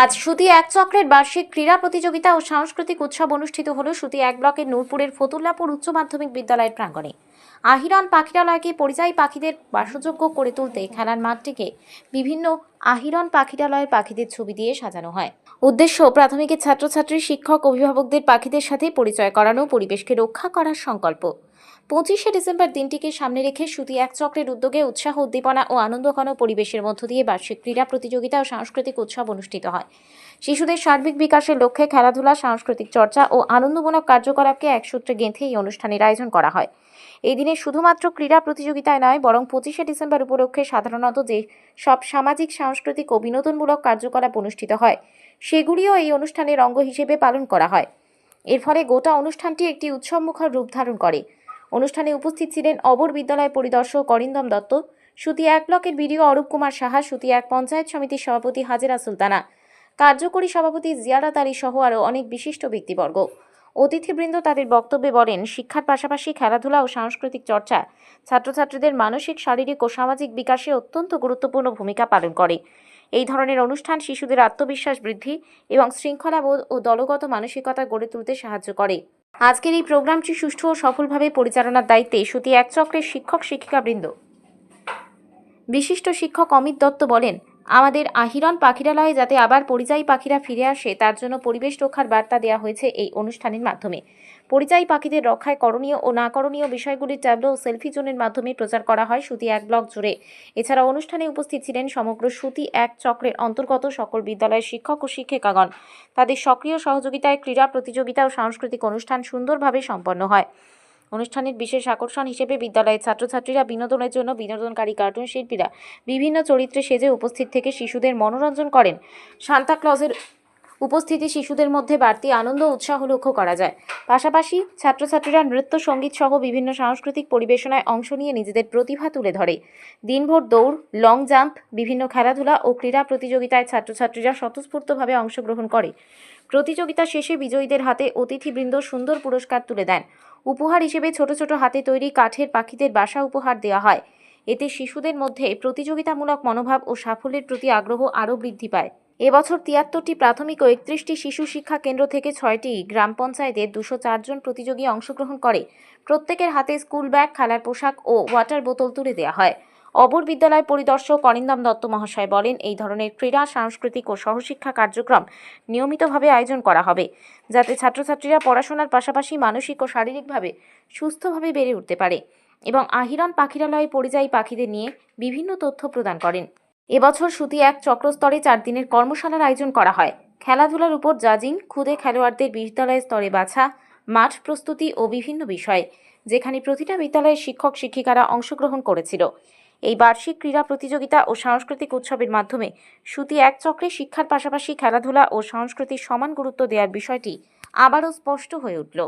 আজ সুতি এক চক্রের বার্ষিক ক্রীড়া প্রতিযোগিতা ও সাংস্কৃতিক উৎসব অনুষ্ঠিত হল সুতি এক ব্লকের নূরপুরের ফতুল্লাপুর উচ্চ মাধ্যমিক বিদ্যালয়ের প্রাঙ্গণে। আহিরন পাখিরালয়কে পরিযায়ী পাখিদের বাসযোগ্য করে তুলতে খেলার মাঠটিকে বিভিন্ন আহিরন পাখিরালয়ের পাখিদের ছবি দিয়ে সাজানো হয়। উদ্দেশ্য প্রাথমিকের ছাত্রছাত্রী, শিক্ষক, অভিভাবকদের পাখিদের সাথে পরিচয় করানো, পরিবেশকে রক্ষা করার সংকল্প। পঁচিশে ডিসেম্বর দিনটিকে সামনে রেখে সুতি এক চক্রের উদ্যোগে উৎসাহ, উদ্দীপনা ও আনন্দঘন পরিবেশের মধ্য দিয়ে বার্ষিক ক্রীড়া প্রতিযোগিতা ও সাংস্কৃতিক উৎসব অনুষ্ঠিত হয়। শিশুদের সার্বিক বিকাশের লক্ষ্যে খেলাধুলা, সাংস্কৃতিক চর্চা ও আনন্দমূলক কার্যকলাপকে একসূত্রে গেঁথে এই অনুষ্ঠানের আয়োজন করা হয়। এই দিনে শুধুমাত্র ক্রীড়া প্রতিযোগিতায় নয়, বরং পঁচিশে ডিসেম্বর উপলক্ষে সাধারণত যে সব সামাজিক, সাংস্কৃতিক ও বিনোদনমূলক কার্যকলাপ অনুষ্ঠিত হয়, সেগুলিও এই অনুষ্ঠানের অঙ্গ হিসেবে পালন করা হয়। এর ফলে গোটা অনুষ্ঠানটি একটি উৎসবমুখর রূপ ধারণ করে। অনুষ্ঠানে উপস্থিত ছিলেন অবর বিদ্যালয় পরিদর্শক অরিন্দম দত্ত, সুতি এক ব্লকের বিডিও অরূপ কুমার সাহা, সুতি এক পঞ্চায়েত সমিতির সভাপতি হাজেরা সুলতানা, কার্যকরী সভাপতি জিয়ারাত আলী সহ আরও অনেক বিশিষ্ট ব্যক্তিবর্গ। অতিথিবৃন্দ তাদের বক্তব্যে বলেন, শিক্ষার পাশাপাশি খেলাধুলা ও সাংস্কৃতিক চর্চা ছাত্রছাত্রীদের মানসিক, শারীরিক ও সামাজিক বিকাশে অত্যন্ত গুরুত্বপূর্ণ ভূমিকা পালন করে। এই ধরনের অনুষ্ঠান শিশুদের আত্মবিশ্বাস বৃদ্ধি এবং শৃঙ্খলাবোধ ও দলগত মানসিকতা গড়ে তুলতে সাহায্য করে। আজকের এই প্রোগ্রামটি সুষ্ঠু ও সফলভাবে পরিচালনার দায়িত্বে সুতি এক চক্রের শিক্ষক শিক্ষিকাবৃন্দ বিশিষ্ট শিক্ষক অমিত দত্ত বলেন আমাদের আহিরন পাখিরালয়ে যাতে আবার পরিযায়ী পাখিরা ফিরে আসে, তার জন্য পরিবেশ রক্ষার বার্তা দেওয়া হয়েছে এই অনুষ্ঠানের মাধ্যমে। পরিযায়ী পাখিদের রক্ষায় করণীয় ও না করণীয় বিষয়গুলির ট্যাবলো ও সেলফি জোনের মাধ্যমে প্রচার করা হয় সুতি এক ব্লক জুড়ে। এছাড়া অনুষ্ঠানে উপস্থিত ছিলেন সমগ্র সুতি এক চক্রের অন্তর্গত সকল বিদ্যালয়ের শিক্ষক ও শিক্ষিকাগণ। তাদের সক্রিয় সহযোগিতায় ক্রীড়া প্রতিযোগিতা ও সাংস্কৃতিক অনুষ্ঠান সুন্দরভাবে সম্পন্ন হয়। অনুষ্ঠানের বিশেষ আকর্ষণ হিসেবে বিদ্যালয়ের ছাত্রছাত্রীরা বিনোদনের জন্য বিনোদনকারী কার্টুন শিল্পীরা বিভিন্ন চরিত্রে সেজে উপস্থিত থেকে শিশুদের মনোরঞ্জন করেন। সান্তাক্লজের উপস্থিতি শিশুদের মধ্যে বাড়তি আনন্দ উৎসাহ লক্ষ্য করা যায়। পাশাপাশি ছাত্রছাত্রীরা নৃত্য, সংগীত সহ বিভিন্ন সাংস্কৃতিক পরিবেশনায় অংশ নিয়ে নিজেদের প্রতিভা তুলে ধরে। দিনভর দৌড়, লং জাম্প, বিভিন্ন খেলাধুলা ও ক্রীড়া প্রতিযোগিতায় ছাত্রছাত্রীরা স্বতঃস্ফূর্তভাবে অংশগ্রহণ করে। প্রতিযোগিতা শেষে বিজয়ীদের হাতে অতিথিবৃন্দ সুন্দর পুরস্কার তুলে দেন। উপহার হিসেবে ছোট ছোট হাতে তৈরি কাঠের পাখিদের বাসা উপহার দেওয়া হয়। এতে শিশুদের মধ্যে প্রতিযোগিতামূলক মনোভাব ও সাফল্যের প্রতি আগ্রহ আরও বৃদ্ধি পায়। এবছর তিয়াত্তরটি প্রাথমিক ও একত্রিশটি শিশু শিক্ষা কেন্দ্র থেকে ছয়টি গ্রাম পঞ্চায়েতের দুশো চারজন প্রতিযোগী অংশগ্রহণ করে। প্রত্যেকের হাতে স্কুল ব্যাগ, খেলার পোশাক ও ওয়াটার বোতল তুলে দেওয়া হয়। অবর বিদ্যালয় পরিদর্শক অরিন্দম দত্ত মহাশয় বলেন, এই ধরনের ক্রীড়া, সাংস্কৃতিক ও সহশিক্ষা কার্যক্রম নিয়মিতভাবে আয়োজন করা হবে, যাতে ছাত্রছাত্রীরা পড়াশোনার পাশাপাশি মানসিক ও শারীরিকভাবে সুস্থভাবে বেড়ে উঠতে পারে। এবং আহিরন পাখিরালয়ে পরিযায়ী পাখিদের নিয়ে বিভিন্ন তথ্য প্রদান করেন। এবছর সুতি এক চক্রস্তরে চার দিনের কর্মশালার আয়োজন করা হয়। খেলাধুলার উপর জাজিং, খুদে খেলোয়াড়দের বিদ্যালয় স্তরে বাছা, মাঠ প্রস্তুতি ও বিভিন্ন বিষয়, যেখানে প্রতিটা বিদ্যালয়ের শিক্ষক শিক্ষিকারা অংশগ্রহণ করেছিল। এই বার্ষিক ক্রীড়া প্রতিযোগিতা ও সাংস্কৃতিক উৎসবের মাধ্যমে সুতি এক চক্রে শিক্ষার পাশাপাশি খেলাধুলা ও সংস্কৃতির সমান গুরুত্ব দেওয়ার বিষয়টি আবারও স্পষ্ট হয়ে উঠল।